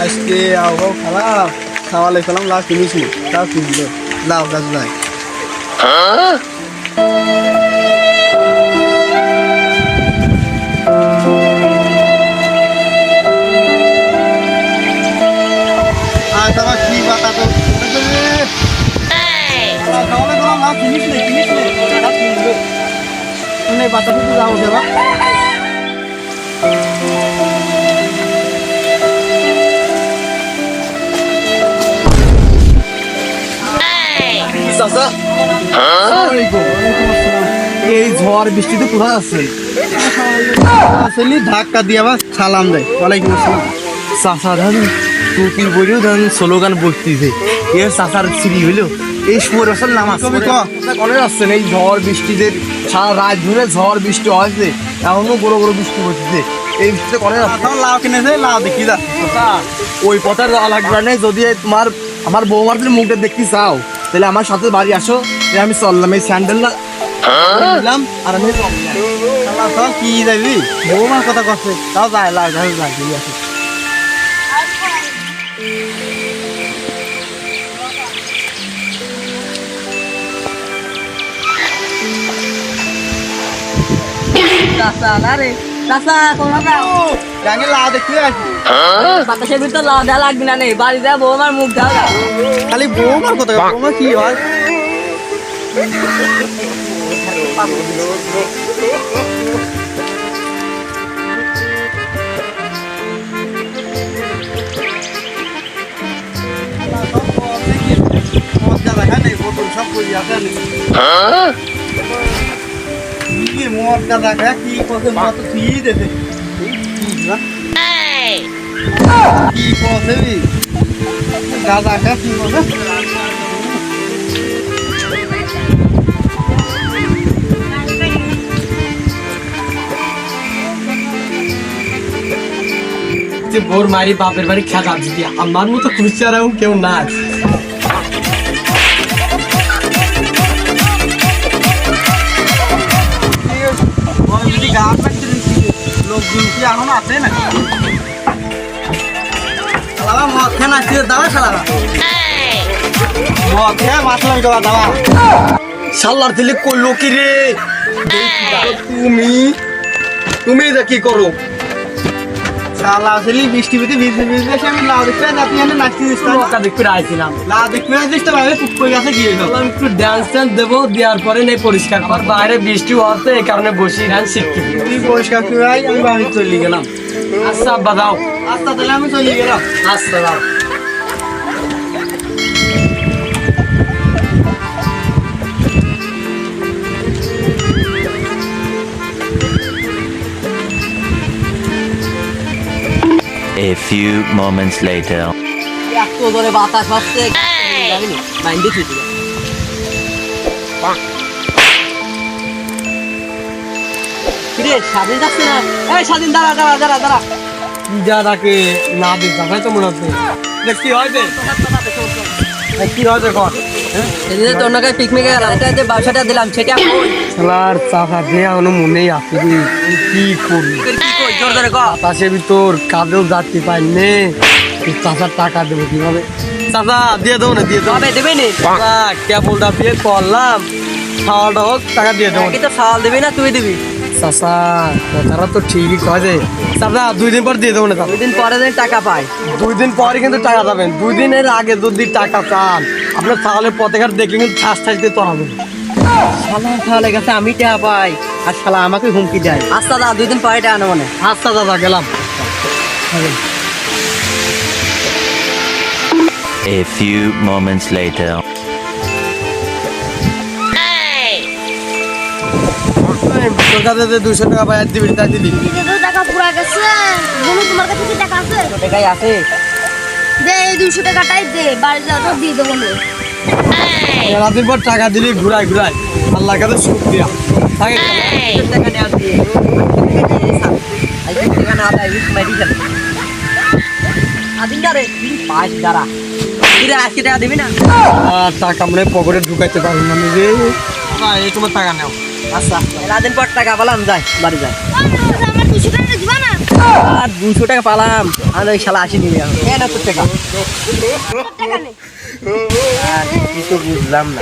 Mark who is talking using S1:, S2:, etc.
S1: আজকে আবহাওয়া খারাপ। খাওয়ালে খেলাম লাভ কিনিস নি তাও কিনলো লাভ গাছ নাই আর তোমার কি এই ঝড় বৃষ্টিতে কোথায় আছে আসলে ধাক্কা দিয়ে আবার সালাম দেয়। ওয়ালাইকুম আসসালাম।
S2: চাষা ধান টুপির বইলেও ধান স্লোগান বসতিছে এ চাষার সিঁড়ি হইল। এই সুর আসল নামাজ
S1: কবি ক।
S2: আসছেন এই ঝড় বৃষ্টিতে সারা রাত ধরে ঝড় বৃষ্টি হয়েছে। এখনও বড় বড় বৃষ্টি হচ্ছে। এই বৃষ্টিতে আসছে
S1: কিনেছে লাভ দেখি যা।
S2: ওই পথে লাগবে না। যদি তোমার আমার বৌমার মুখটা দেখতে চাও। তাহলে আমার সাথে বাড়ি আসো। আমি চললাম এই স্যান্ডেলটা নিলাম আর আমি
S1: কি যাবি বৌমার কথা করছে তাও যায় যায়
S3: চাচা তোমরা যাও
S1: গাঙে লাভ আসি
S3: বাতাসের ভিতর লাও দেওয়া লাগবে না নেই বাড়ি যাব আমার মুখ দাও
S1: খালি বৌমার কথা বৌমা কি হয়? মজা কি মজা দেখা কি কথা মত কি দেবে। কি কথা গাঁদা খা কি
S2: বোর মারি বাপের বাড়ি খেলা দিদি আমার মতো খুশি আর কেউ না
S1: কি এখন আছে না শালাবা মদ খেয়ে নাচি দাওয়া শালাবা মদ খেয়ে মাছলাম
S2: শাল্লার দিলে কি রে? তুমি তুমি এটা কি করো?
S1: শালা আসলে বৃষ্টি পেতে ভিজতে ভিজতে এসে আমি লাউ দেখতে যাচ্ছি আমি নাচতে দিচ্ছিলাম
S2: টাকা দেখতে আইছিলাম।
S1: লাউ দেখতে দিচ্ছি ভাবে টুক করে গিয়ে গেল
S2: একটু ডান্স টান্স দেবো দেওয়ার পরে নেই পরিষ্কার কর। বাইরে বৃষ্টি হচ্ছে এই কারণে বসি গান শিখতে
S1: তুই পরিষ্কার করে আমি বাড়ি চলে গেলাম।
S2: আচ্ছা আব্বা দাও
S1: আস্তে তাহলে আমি চলে গেলাম।
S2: আচ্ছা দাও
S4: A few moments later.
S3: এত জোরে বাতাস জানিনি মাইন্ডে ঠিক কিরে স্বাধীন যাচ্ছে না? এই স্বাধীন দাঁড়া দাঁড়া দাঁড়া দাঁড়া।
S2: যা তাকে না দিস তো মনে হচ্ছে। দেখ কি হয় কি হয় কর।
S3: সেদিনে তোর নাকি পিকনিকে গেলাম। এটা যে ব্যবসাটা দিলাম সেটা
S2: শালার চাষা দিয়ে এখনও মনেই আছে কি করি?
S3: তোর কি কই? জোর ধরে ক।
S2: বাতাসের ভিতর কাজেও যাচ্ছি পাই চাষার টাকা দেবো কীভাবে? চাষা দিয়ে দেবো না দিয়ে দেবো
S3: দেবে নি?
S2: কেবলটা দিয়ে করলাম। খাওয়াটা হোক টাকা দিয়ে দেবো।
S3: তো সাল দিবি না তুই দিবি।
S2: চাষা কথাটা তো ঠিকই চাষা দুই দিন পর দিয়ে দেবো না চাষা
S3: দুদিন পরে দিন টাকা পাই।
S2: দুই দিন পরে কিন্তু টাকা পাবেন। দুই দিনের আগে যদি টাকা চান আপনার তাহলে পথে ঘাট দেখে কিন্তু ঠাস ঠাস দিয়ে তরাবেন
S3: শালা তাহলে গেছে আমি টাকা পাই। আর শালা আমাকে হুমকি দেয়। আচ্ছা দা দুই দিন পরে টাকা নেব না
S2: আচ্ছা দাদা গেলাম।
S4: A few moments later.
S2: তোর কাছে যে দুশো টাকা দিবি তাই দিবি।
S5: টাকা পুরা গেছে। তোমার কাছে কি টাকা আছে?
S3: টাকাই আছে।
S5: দে এই দুশো টাকাটাই দে বাড়ি যাও তো দিয়ে দেবো না।
S2: রাতের পর টাকা দিলি ঘুরাই ঘুরাই আল্লাহর কাছে সুখ দিয়া। থাকে
S3: টাকা নেওয়া দিয়ে টাকা না? মেডিকেল
S2: মনে পকেটে ঢুকাইতে পারব না আমি রে না, এই তোমার টাকা নেও।
S3: আচ্ছা। দিন পর টাকা পেলাম যাই বাড়ি যাই
S5: আমার দুশো টাকা দিবা না
S3: আর দুশো টাকা পালাম। আর ওই শালা আসি নিয়ে গেল
S5: তোর টাকা।
S3: বুঝলাম না।